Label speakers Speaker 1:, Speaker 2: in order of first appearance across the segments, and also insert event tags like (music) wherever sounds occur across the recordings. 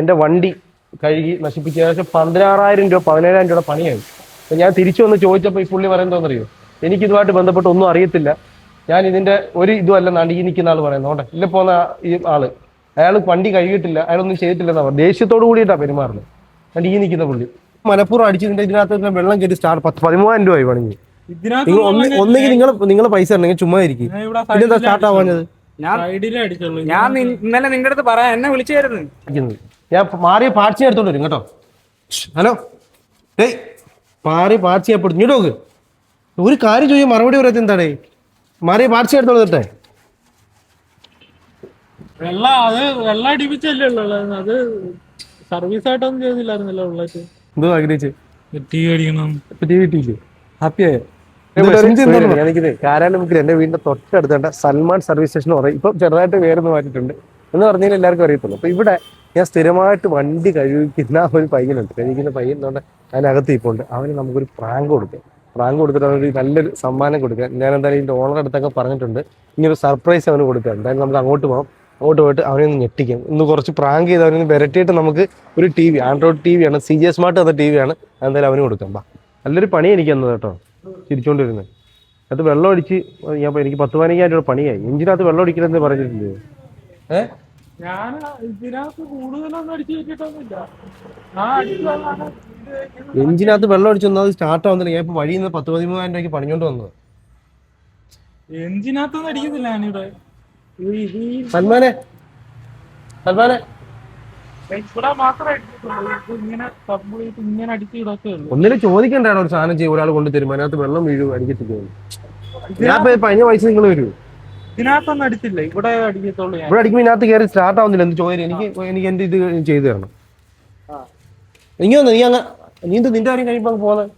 Speaker 1: എന്റെ വണ്ടി കഴുകി നശിപ്പിച്ചതിന് ഏകദേശം പതിനാറായിരം രൂപ പതിനേഴായിരം രൂപയുടെ പണിയായി. അപ്പൊ ഞാൻ തിരിച്ചു വന്ന് ചോദിച്ചപ്പോൾ ഈ പുള്ളി പറയുന്നതെന്നറിയോ എനിക്ക് ഇതുമായിട്ട് ബന്ധപ്പെട്ട് ഒന്നും അറിയത്തില്ല. ഞാൻ ഇതിന്റെ ഒരു ഇതും നാണ്ടി ഈ നിൽക്കുന്ന ആൾ പറയുന്നത്. ഓട്ടെ ഇല്ല പോകുന്ന ഈ ആൾ. അയാൾ വണ്ടി കഴുകിയിട്ടില്ല അയാളൊന്നും ചെയ്തിട്ടില്ലെന്നാ പറഞ്ഞു ദേഷ്യത്തോട് കൂടിയിട്ടാണ് പെരുമാറുന്നത്. എന്നിട്ട് ഈ നിൽക്കുന്ന പുള്ളി. മലപ്പുറം അടിച്ചതിന്റെ ഇതിനകത്ത് വെള്ളം കയറ്റി സ്റ്റാർട്ട് പത്ത് പതിമൂവായിരം രൂപ പണിഞ്ഞു.
Speaker 2: ഇതിനകത്ത്
Speaker 1: നിങ്ങൾ ഒന്നെങ്കിൽ നിങ്ങൾ നിങ്ങൾ പൈസ ഉണ്ടെങ്കിൽ ചുമ്മാ ഇരിക്കും.
Speaker 2: ഞാൻ ഇവിടെ
Speaker 1: പിന്നെന്താ സ്റ്റാർട്ട് ആവാഞ്ഞത്
Speaker 3: ഞാൻ
Speaker 2: സൈഡിലേ അടിച്ചുള്ളൂ
Speaker 3: ഞാൻ ഇന്നലെ നിന്റെ അടുത്ത് പറയാൻ എന്നെ വിളിച്ചായിരുന്നു.
Speaker 1: ഞാൻ മാറി പാർട്സിനെ എടുത്തോണ്ട് വരും കേട്ടോ. ഹലോ. ഡേയ് മാറി പാർട്സ് ഞാൻ പെടും ഇങ്ങോട്ട് നോക്ക്. ഒരു കാര്യം ചോദിക്കാൻ മറുപടി പറയാത്ത എന്താണേ മാറി പാർട്സ് എടുത്തോണ്ട് വരട്ടെ.
Speaker 2: വെള്ള അത് വെള്ള അടിപ്പിച്ചല്ലേ ഉള്ളത് അത് സർവീസ് ആയിട്ടൊന്നും ചെയ്തില്ലായിരുന്നല്ലോ ഉള്ളത്
Speaker 1: എന്തോ ആഗ്രഹിച്ച്.
Speaker 2: ടി അടിക്കണം
Speaker 1: ടി വി ടിയില്ലേ ഹാപ്പിയായോ എനിക്കിത് കാരാലമുക്കിൽ എന്റെ വീടിന്റെ തൊട്ടടുത്തേണ്ട സൽമാൻ സർവീസ് സ്റ്റേഷൻ ഇപ്പൊ ഇപ്പം ചെറുതായിട്ട് വേറെ മാറ്റിയിട്ടുണ്ട്. എന്ന് പറഞ്ഞാൽ എല്ലാവർക്കും അറിയത്തുള്ളൂ. അപ്പൊ ഇവിടെ ഞാൻ സ്ഥിരമായിട്ട് വണ്ടി കഴുകിക്കുന്ന ഒരു പയ്യനുണ്ട്. കഴുകിക്കുന്ന പയ്യൻ എന്ന് പറഞ്ഞാൽ അതിനകത്ത് ഇപ്പോൾ ഉണ്ട്. അവന് നമുക്കൊരു പ്രാങ്ക് കൊടുക്കാം. പ്രാങ്ക് കൊടുത്തിട്ട് അവനൊരു നല്ലൊരു സമ്മാനം കൊടുക്കുക ഞാൻ എന്തായാലും ഇതിന്റെ ഓണർ അടുത്തൊക്കെ പറഞ്ഞിട്ടുണ്ട്. ഇങ്ങനൊരു സർപ്രൈസ് അവന് കൊടുക്കുക എന്തായാലും നമുക്ക് അങ്ങോട്ട് പോകാം അങ്ങോട്ട് പോയിട്ട് അവനെ ഒന്ന് ഞെട്ടിക്കാം. ഇന്ന് കുറച്ച് പ്രാങ്ക് ചെയ്ത് അവനൊന്ന് വിരട്ടിയിട്ട് നമുക്ക് ഒരു T V android T V ആണ് സി ജി സ്മാർട്ട് എന്ന ടി വി ആണ് എന്തായാലും അവന് കൊടുക്കാം. ബാ നല്ലൊരു പണി എനിക്ക് തന്നത് കേട്ടോ. ചിരിച്ചോണ്ടിരുന്നത് അത് വെള്ളം അടിച്ച് ഞാൻ എനിക്ക് പത്ത് പതിനയ്യായിരം രൂപ പണിയായി. എഞ്ചിനകത്ത് വെള്ളം അടിക്കണമെന്ന് പറഞ്ഞിട്ടുണ്ട് ഏഹ്
Speaker 2: ഞാൻ ഇതിനകത്ത് കൂടുതലൊന്നും അടിച്ചു വെച്ചിട്ടൊന്നുമില്ല. ആ അടിച്ചതാണ്
Speaker 1: എഞ്ചിനകത്ത് വെള്ളം അടിച്ചു വന്നത് സ്റ്റാർട്ട് ആവുന്നില്ല. ഞാൻ ഇപ്പൊ വഴിയിൽ നിന്ന് പത്ത് പതിമൂവായിരം രൂപയ്ക്ക് പണിഞ്ഞോണ്ട് വന്നത്.
Speaker 2: എഞ്ചിനകത്തൊന്നും അടിക്കുന്നില്ല ഞാനിവിടെ.
Speaker 1: സൽമാനെ സൽമാനെ.
Speaker 2: ഇവിടെ മാത്രമേ ഇങ്ങനെ അടിച്ച്
Speaker 1: ചോദിക്കണ്ടാണ് ഒരു സാധനം ചെയ്യും. ഒരാൾ കൊണ്ട് തരും അതിനകത്ത് വെള്ളം വീഴും അടിക്കത്തില്ല ഞാൻ കഴിഞ്ഞ പൈസ നിങ്ങൾ വരൂ
Speaker 2: ഇതിനകത്തൊന്നും അടിച്ചില്ല. ഇവിടെ അടിക്കത്തുള്ളൂ ഞാൻ.
Speaker 1: ഇവിടെ അടിക്കുമ്പോൾ ഇതിനകത്ത് കയറി സ്റ്റാർട്ട് ആവുന്നില്ല. എന്ത് ചോദ്യം? എനിക്ക് എനിക്ക് എന്റെ ഇത് ചെയ്തു തരണം. നീ വന്ന് നീ അങ്ങ് നീ എന്ത് നിന്റെ കാര്യം കഴിയുമ്പോൾ പോകുന്നത്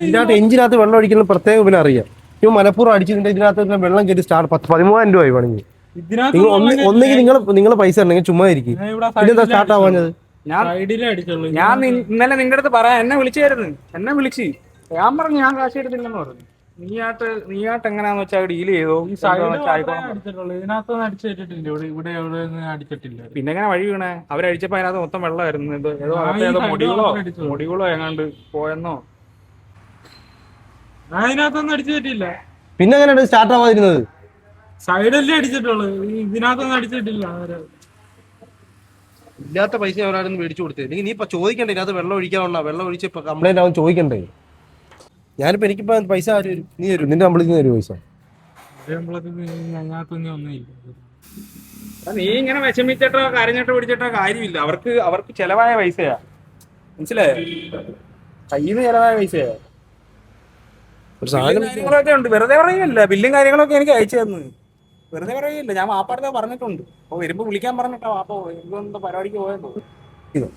Speaker 1: ഇതിനകത്ത് എഞ്ചിനകത്ത് വെള്ളം ഒഴിക്കുന്ന പ്രത്യേക പിന്നെ അറിയാം. ഇപ്പൊ മലപ്പുറം അടിച്ചതിന്റെ ഇതിനകത്ത് വെള്ളം കയറ്റി സ്റ്റാർട്ട് പത്ത് പതിമൂവായിരം രൂപ പണിഞ്ഞു
Speaker 2: ഇതിനകത്ത്
Speaker 1: നിങ്ങൾ ഒന്നെങ്കിൽ നിങ്ങൾ നിങ്ങൾ പൈസ ഉണ്ടെങ്കിൽ ചുമ്മാ ഇരിക്കും.
Speaker 2: ഞാൻ ഇവിടെ
Speaker 1: പിന്നെന്താ സ്റ്റാർട്ട് ആവാഞ്ഞത്?
Speaker 3: ഞാൻ ഞാൻ ഇന്നലെ നിന്റെ അടുത്ത് പറയാം. എന്നെ വിളിച്ചായിരുന്നു എന്നെ വിളിച്ച്. ഞാൻ പറഞ്ഞു ഞാൻ കാശ് എടുത്തില്ലെന്ന് പറഞ്ഞു. നീയായിട്ട് എങ്ങനെയാന്ന് വെച്ചാൽ ഡീൽ ചെയ്തോ?
Speaker 2: ഈ ഇതിനകത്തൊന്നും ഇവിടെ ഇവിടെ എവിടെ അടിച്ചിട്ടില്ല.
Speaker 3: പിന്നെ എങ്ങനെ വഴി വീണേ? അവരടിച്ചപ്പോ അതിനകത്ത് മൊത്തം വെള്ളമായിരുന്നു. ഇത് ഏതോ ഏതോ മുടികളോ. മുടികളോ എങ്ങാണ്ട് പോയെന്നോ?
Speaker 2: അതിനകത്തൊന്നും അടിച്ചിട്ടില്ല
Speaker 1: പിന്നെ എങ്ങനെയാണ് സ്റ്റാർട്ട് ആവാതിരുന്നത്?
Speaker 2: സൈഡല്ലേ അടിച്ചിട്ടുള്ളൂ. ഇതിനകത്തൊന്നും അടിച്ചിട്ടില്ല
Speaker 1: ഇല്ലാത്ത പൈസ അവരാരും മേടിച്ചു കൊടുത്തേ. നീ ഇപ്പൊ ചോദിക്കണ്ടേ ഇതിനകത്ത് വെള്ളം ഒഴിക്കാനുണ്ടോ വെള്ളം ഒഴിച്ച് ഇപ്പൊ കംപ്ലൈന്റ് ആവും ചോദിക്കണ്ടേ? ഞാനിപ്പോ എനിക്കിപ്പോ പൈസ ആര് തരും? നീ തരും. നിന്റെ നമ്മളിൽ നിന്ന് തരും പൈസ?
Speaker 3: നീ ഇങ്ങനെ വിഷമിച്ചിട്ടോ കരഞ്ഞിട്ടോ പിടിച്ചിട്ടോ കാര്യമില്ല. അവർക്ക് അവർക്ക് ചെലവായ പൈസയാ. മനസ്സിലായോ? കയ്യിൽ ചെലവായ പൈസയാ.
Speaker 1: ഒരു സാധനം
Speaker 3: കാര്യങ്ങളൊക്കെ ഉണ്ട്. വെറുതെ പറയല്ല ബില്ലും കാര്യങ്ങളൊക്കെ എനിക്ക് അയച്ചു തന്നു. വെറുതെ പറയുന്നില്ല ഞാൻ വാപ്പാടത്തെ പറഞ്ഞിട്ടുണ്ട്. അപ്പൊ വരുമ്പോ വിളിക്കാൻ പറഞ്ഞിട്ടാ വാപ്പ എന്തോ പരിപാടിക്ക് പോയെന്തോ
Speaker 1: ഇതോ.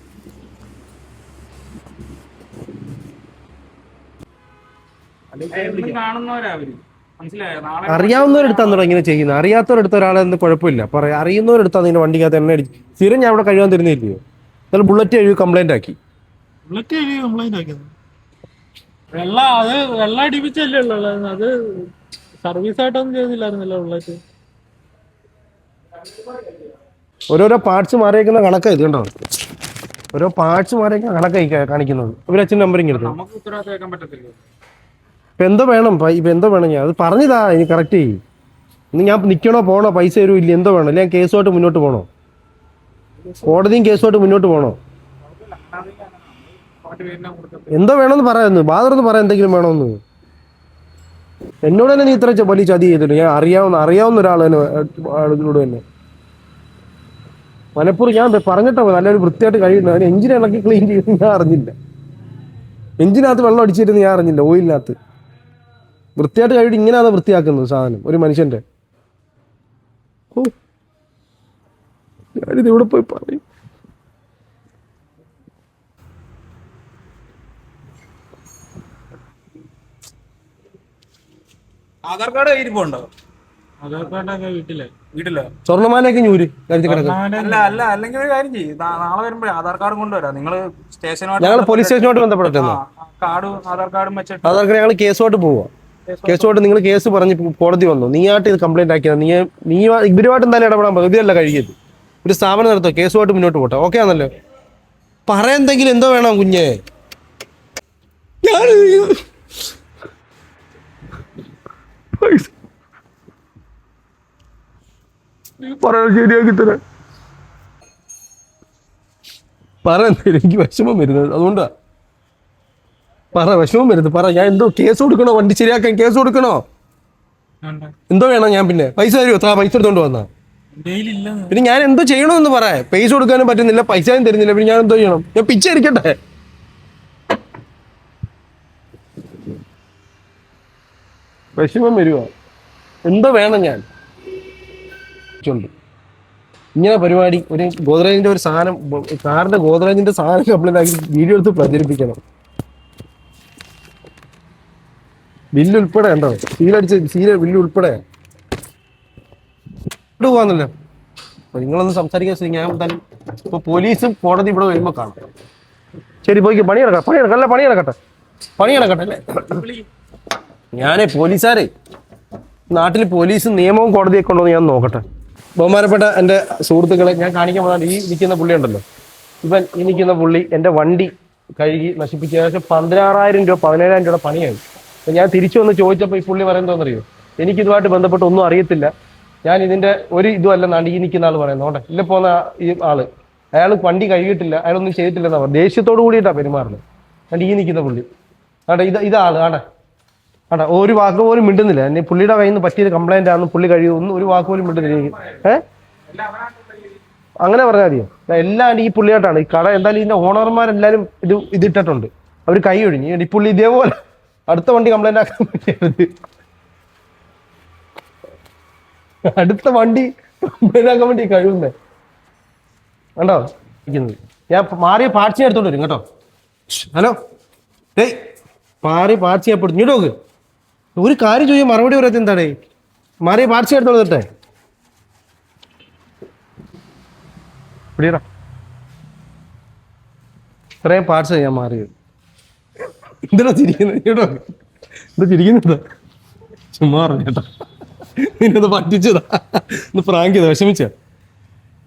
Speaker 1: അറിയാവുന്നവരെടുത്താന്ന് തുടങ്ങി ഇങ്ങനെ ചെയ്യുന്നത് അറിയാത്തവരെടുത്ത ഒരാളെ എന്ത് കുഴപ്പമില്ല. പറയാം അറിയുന്നവരെടുത്താ നിന്റെ വണ്ടിക്കകത്ത് എണ്ണ അടിച്ച്. സ്ഥിരം ഞാൻ അവിടെ കഴിയാൻ തരുന്നില്ലയോ എന്നാൽ ബുള്ളറ്റ് എഴുതി കംപ്ലൈന്റ് ആക്കി.
Speaker 2: ബുള്ളറ്റ് എഴുതി കംപ്ലൈന്റ് ആക്കിയത്. വെള്ള അത് വെള്ള അടിപ്പിച്ചല്ലേ ഉള്ളത് അത് സർവീസ് ആയിട്ടൊന്നും ചെയ്തില്ലായിരുന്നല്ലോ ബുള്ളറ്റ്
Speaker 1: ഓരോരോ പാർട്സ് മാറിയേക്കുന്ന കണക്കാ ഇത് കണ്ടോ? ഓരോ പാർട്സ് മാറിയേക്കുന്ന കണക്കായി കാണിക്കുന്നത്. ഇവർ അച്ഛൻ നമ്പറിങ് എടുത്തു
Speaker 3: നമുക്ക് ഉത്തരവാദിത്തം പറ്റത്തില്ല
Speaker 1: ഇപ്പൊ എന്തോ വേണം? ഇപ്പം എന്തോ വേണം ഞാൻ? അത് പറഞ്ഞതാ ഇനി കറക്റ്റ് ചെയ്യും. ഇന്ന് ഞാൻ നിൽക്കണോ പോകണോ പൈസ തരുമോ ഇല്ല എന്തോ വേണോ? ഞാൻ കേസുമായിട്ട് മുന്നോട്ട് പോകണോ കോടതിയും കേസുമായിട്ട് മുന്നോട്ട് പോകണോ എന്തോ വേണമെന്ന് പറയാമെന്ന് ബാധർന്ന് പറയാൻ എന്തെങ്കിലും വേണമെന്ന്. എന്നോട് തന്നെ നീ ഇത്ര വലിയ ചതി ചെയ്തില്ല? ഞാൻ അറിയാവുന്ന അറിയാവുന്ന ഒരാൾ തന്നെ ആളുകളോട് തന്നെ. മനപ്പൂർ ഞാൻ പറഞ്ഞിട്ടോ നല്ലൊരു വൃത്തിയായിട്ട് കഴിയുന്നു അതിന് എഞ്ചിൻ ഇളക്കി ക്ലീൻ ചെയ്ത് ഞാൻ അറിഞ്ഞില്ല. എഞ്ചിനകത്ത് വെള്ളം അടിച്ചിരുന്ന് ഞാൻ അറിഞ്ഞില്ല ഓയിലിനകത്ത്. വൃത്തിയായിട്ട് കഴിയിട്ട് ഇങ്ങനെയാണ് വൃത്തിയാക്കുന്നത് സാധനം ഒരു മനുഷ്യന്റെ? ഓ. ഞാനിത് ഇവിടെ പോയി പറയും.
Speaker 3: ആധാർ കാർഡ് ഇരിപ്പുണ്ടോ?
Speaker 2: ആധാർ കാർഡൊക്കെ വീട്ടിലെ.
Speaker 3: വീട്ടിലോ?
Speaker 1: സ്വർണമാലയൊക്കെ ഞൂര്
Speaker 3: അല്ല അല്ല അല്ലെങ്കിൽ ഒരു കാര്യം ചെയ്യും. നാളെ വരുമ്പോഴേ ആധാർ കാർഡും കൊണ്ടുവരാം. നിങ്ങൾ സ്റ്റേഷനോട്
Speaker 1: ഞങ്ങൾ പോലീസ് സ്റ്റേഷനോട്ട് ബന്ധപ്പെട്ടിരുന്നു
Speaker 3: കാർഡും ആധാർ കാർഡും വെച്ചിട്ട്
Speaker 1: അതൊക്കെ ഞങ്ങൾ കേസുമായിട്ട് പോവാ. കേസുമായിട്ട് നിങ്ങൾ കേസ് പറഞ്ഞ് കോടതി വന്നു. നീയായിട്ട് ഇത് കംപ്ലൈന്റ് ആക്കിയത് നീ നീ ഇവരുമായിട്ട് എന്തായാലും ഇടപെടാൻ പോകും ഇതല്ല കഴിയത്. ഒരു സ്ഥാപനം നടത്തുക കേസുമായിട്ട് മുന്നോട്ട് പോട്ടെ. ഓക്കെ ആണല്ലോ. പറയെന്തെങ്കിലും എന്തോ വേണം കുഞ്ഞെ. ഞാൻ പറയാൻ ശരിയാക്കി തരാം പറ എന്തായാലും എനിക്ക് വിഷമം വരുന്നത്. അതുകൊണ്ടാ. പറ വിഷമം വരുത്. പറ ഞാൻ എന്തോ കേസ് കൊടുക്കണോ? വണ്ടി ശരിയാക്കാൻ കേസ് കൊടുക്കണോ? എന്തോ വേണം ഞാൻ പിന്നെ. പൈസ തരുമോ താ പൈസ എടുത്തോണ്ട് വന്നാ? പിന്നെ ഞാൻ എന്തോ ചെയ്യണമെന്ന് പറ. പൈസ കൊടുക്കാനും പറ്റുന്നില്ല പൈസയും തരുന്നില്ല. പിന്നെ ഞാൻ എന്തോ ചെയ്യണം? ഞാൻ പിച്ച അടിക്കട്ടെ വിഷമം വരുവോ? എന്തോ വേണം ഞാൻ. ഇങ്ങനെ പരിപാടി. ഒരു ഗോദ്രേജിന്റെ ഒരു സാധനം കാറിന്റെ ഗോദ്രേജിന്റെ സാധനം ആക്കി വീഡിയോ എടുത്ത് പ്രചരിപ്പിക്കണം. ബില്ല് ഉൾപ്പെടെ ഉണ്ടോ? സീലടിച്ച് സീല ബില്ല് ഉൾപ്പെടെ? പോവാന്നല്ലോ അപ്പൊ നിങ്ങളൊന്ന് സംസാരിക്കാൻ ഞാൻ എന്തായാലും ഇപ്പൊ പോലീസും കോടതി ഇവിടെ വരുമ്പോ കാണാം. ശരി പോയി പണി നടക്കാം. പണി നടക്കാം. അല്ല പണി നടക്കട്ടെ. പണി നടക്കട്ടെ അല്ലേ? ഞാനേ പോലീസുകാരെ നാട്ടിൽ പോലീസും നിയമവും കോടതിയൊക്കെ ഉണ്ടോ എന്ന് ഞാൻ നോക്കട്ടെ. ബഹുമാനപ്പെട്ട എന്റെ സുഹൃത്തുക്കളെ ഞാൻ കാണിക്കാൻ പോകാൻ ഈ നിൽക്കുന്ന പുള്ളി ഉണ്ടല്ലോ. ഇവൻ ഈ നിൽക്കുന്ന പുള്ളി എന്റെ വണ്ടി കഴുകി നശിപ്പിച്ച ഏകദേശം പതിനാറായിരം രൂപ പതിനേഴായിരം രൂപയുടെ പണിയായി. അപ്പൊ ഞാൻ തിരിച്ചു വന്ന് ചോദിച്ചപ്പോൾ ഈ പുള്ളി പറയുന്നതെന്നറിയോ എനിക്ക് ഇതുമായിട്ട് ബന്ധപ്പെട്ട് ഒന്നും അറിയത്തില്ല. ഞാൻ ഇതിന്റെ ഒരു ഇതും അല്ലെന്നാണ് ഈ നിൽക്കുന്ന ആൾ പറയുന്നത്. ഓട്ടെ ഇല്ല പോന്ന ഈ ആൾ. അയാൾ വണ്ടി കഴുകിയിട്ടില്ല. അയാളൊന്നും ചെയ്തിട്ടില്ലെന്നാ പറഞ്ഞു ദേഷ്യത്തോടു കൂടിയിട്ടാണ് പെരുമാറുന്നത്. കണ്ട് ഈ നിൽക്കുന്ന പുള്ളി. ആട്ടെ ഇത് ഇതാൾ ആടെ. ആട്ടെ ഒരു വാക്ക് പോലും മിണ്ടുന്നില്ല. എന്നെ പുള്ളിയുടെ കയ്യിൽ നിന്ന് പറ്റിയത് കംപ്ലൈന്റ് ആണ് പുള്ളി കഴിയുന്നു ഒരു വാക്ക് പോലും മിണ്ടുന്നില്ല ഏ? അങ്ങനെ പറഞ്ഞാൽ മതിയോ? എല്ലാം ഈ പുള്ളിയായിട്ടാണ്. ഈ കട എന്തായാലും ഇതിന്റെ ഓണർമാരെല്ലാരും ഇത് ഇതിട്ടിട്ടുണ്ട് അവർ കൈ ഒഴിഞ്ഞു. ഈ പുള്ളി ഇതേപോലെ അടുത്ത വണ്ടി കംപ്ലൈന്റ് ആക്കാൻ പറ്റിയത് അടുത്ത വണ്ടി കംപ്ലൈന്റ് ആക്കാൻ വേണ്ടി കഴിയുന്നേ? കണ്ടോ? ഇരിക്കുന്നത് ഞാൻ മാറിയ പാർട്സ് എടുത്തോണ്ട് വരും കേട്ടോ. ഹലോ? ഏയ് മാറി പാർട്സ് ഞാൻ പെടുന്നു നോക്ക്. ഒരു കാര്യം ചോദിച്ചാൽ മറുപടി പറയാത്ത എന്താണ്? മാറിയ പാർട്സ് എടുത്തോണ്ട് പിടിയടാ. ഇത്രയും പാർട്സ് ഞാൻ മാറിയത്. എന്തിനാ ചിരിക്കുന്നത് കേട്ടോ എന്താ ചിരിക്കുന്നത് ചുമ്മാ പറഞ്ഞു കേട്ടോ. നിന്നത് പറ്റിച്ചതാ ഒന്ന് പ്രാങ്ക് ചെയ്ത. വിഷമിച്ച?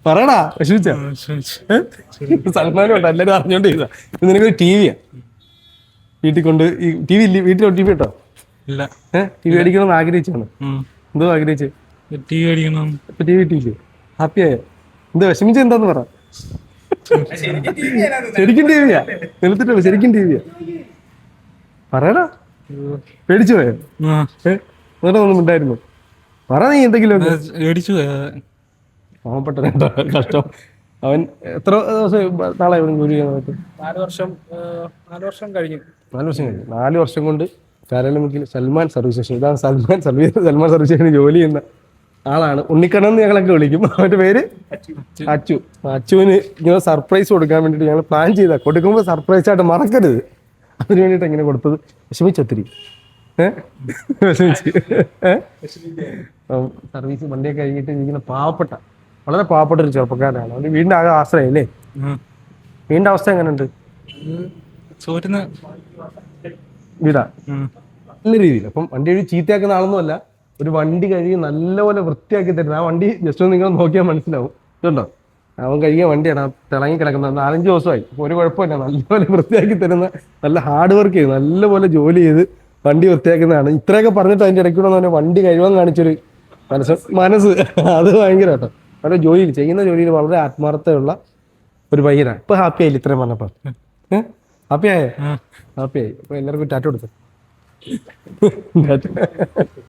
Speaker 1: പറയടാ വിഷമിച്ച? സൽമാനും ഉണ്ട്. എല്ലാവരും അറിഞ്ഞോണ്ട് ചെയ്ത ഇത് നിനക്കൊരു ടി വിയാ. വീട്ടിൽ കൊണ്ട് ഈ ടി വി ഇല്ലേ? വീട്ടിലോ ടി വി കേട്ടോ
Speaker 2: ഇല്ല.
Speaker 1: ഏഹ് ടി വി അടിക്കണമെന്ന് ആഗ്രഹിച്ചാണ്? എന്തോ ആഗ്രഹിച്ച്?
Speaker 2: ടി വി അടിക്കണം.
Speaker 1: ഇപ്പൊ ടി വി ഇട്ടില്ലേ? ഹാപ്പിയായോ എന്താ വിഷമിച്ച എന്താന്ന് പറ. ശരിക്കും ടി വിയാ നിലത്തിട്ടുള്ളൂ ശരിക്കും ടി വിയാ പറയടാ. പേടിച്ചു പോയോ?
Speaker 2: ആ.
Speaker 1: ഒന്നും ഉണ്ടായിരുന്നു പറ നീ എന്തെങ്കിലും പാവപ്പെട്ട കഷ്ടം? അവൻ എത്ര ദിവസം നാളെ ജോലി ചെയ്യാൻ പറ്റും
Speaker 3: നാല് വർഷം നാല് വർഷം കഴിഞ്ഞു.
Speaker 1: നാല് വർഷം കഴിഞ്ഞു. നാല് വർഷം കൊണ്ട് കാരാലമുക്കിൽ സൽമാൻ സർവീസ് സ്റ്റേഷൻ. ഇതാണ് സൽമാൻ സർവീസ് സൽമാൻ സർവീസ് സ്റ്റേഷനിൽ ജോലി ചെയ്യുന്ന ആളാണ്. ഉണ്ണിക്കണ്ണൻ എന്ന് ഞങ്ങളൊക്കെ വിളിക്കും. അവന്റെ പേര് അച്ചു. അച്ചുവിന് ഇങ്ങനെ സർപ്രൈസ് കൊടുക്കാൻ വേണ്ടിയിട്ട് ഞങ്ങൾ പ്ലാൻ ചെയ്താ. കൊടുക്കുമ്പോൾ സർപ്രൈസ് ആയിട്ട് മറക്കരുത്. അതിന് വേണ്ടിയിട്ട് എങ്ങനെ കൊടുത്തത്? വിഷമിച്ചൊത്തിരി. വിഷമിച്ച്. സർവീസ് വണ്ടിയൊക്കെ കഴിഞ്ഞിട്ട് ഇരിക്കുന്ന പാവപ്പെട്ട വളരെ പാവപ്പെട്ട ഒരു ചെറുപ്പക്കാരനാണ്. അവന്റെ വീടിന്റെ ആകെ ആശ്രയം അല്ലേ വീടിന്റെ അവസ്ഥ എങ്ങനെയുണ്ട് വീടാ? നല്ല രീതിയിൽ. അപ്പം വണ്ടി ഒരു ചീത്തയാക്കുന്ന ആളൊന്നുമല്ല ഒരു വണ്ടി കഴുകി നല്ലപോലെ വൃത്തിയാക്കി തരുന്നത് ആ വണ്ടി ജസ്റ്റ് ഒന്ന് നിങ്ങൾ നോക്കിയാൽ മനസ്സിലാവും. ഇതുണ്ടോ? അവൻ കഴുകിയ വണ്ടിയാണ്. തിളങ്ങി കിടക്കുന്നത് നാലഞ്ച് ദിവസമായി. ഒരു കുഴപ്പമില്ല. നല്ലപോലെ വൃത്തിയാക്കി തരുന്ന നല്ല ഹാർഡ് വർക്ക് ചെയ്ത് നല്ലപോലെ ജോലി ചെയ്ത് വണ്ടി വൃത്തിയാക്കുന്നതാണ്. ഇത്രയൊക്കെ പറഞ്ഞിട്ട് അതിന്റെ ഇടയ്ക്കൂടെ തന്നെ വണ്ടി കഴിവാൻ കാണിച്ചൊരു മനസ്സ് മനസ്സ്. അത് ഭയങ്കര കേട്ടോ വളരെ ജോലിയിൽ ചെയ്യുന്ന ജോലിയിൽ വളരെ ആത്മാർത്ഥതയുള്ള ഒരു പയ്യനാണ്. ഇപ്പൊ ഹാപ്പി ആയില്ല ഇത്രയും പറഞ്ഞപ്പോ? ഹാപ്പി ആയോ? ഹാപ്പി ആയി. അപ്പൊ എല്ലാവർക്കും ടാറ്റ കൊടുത്തു? (laughs)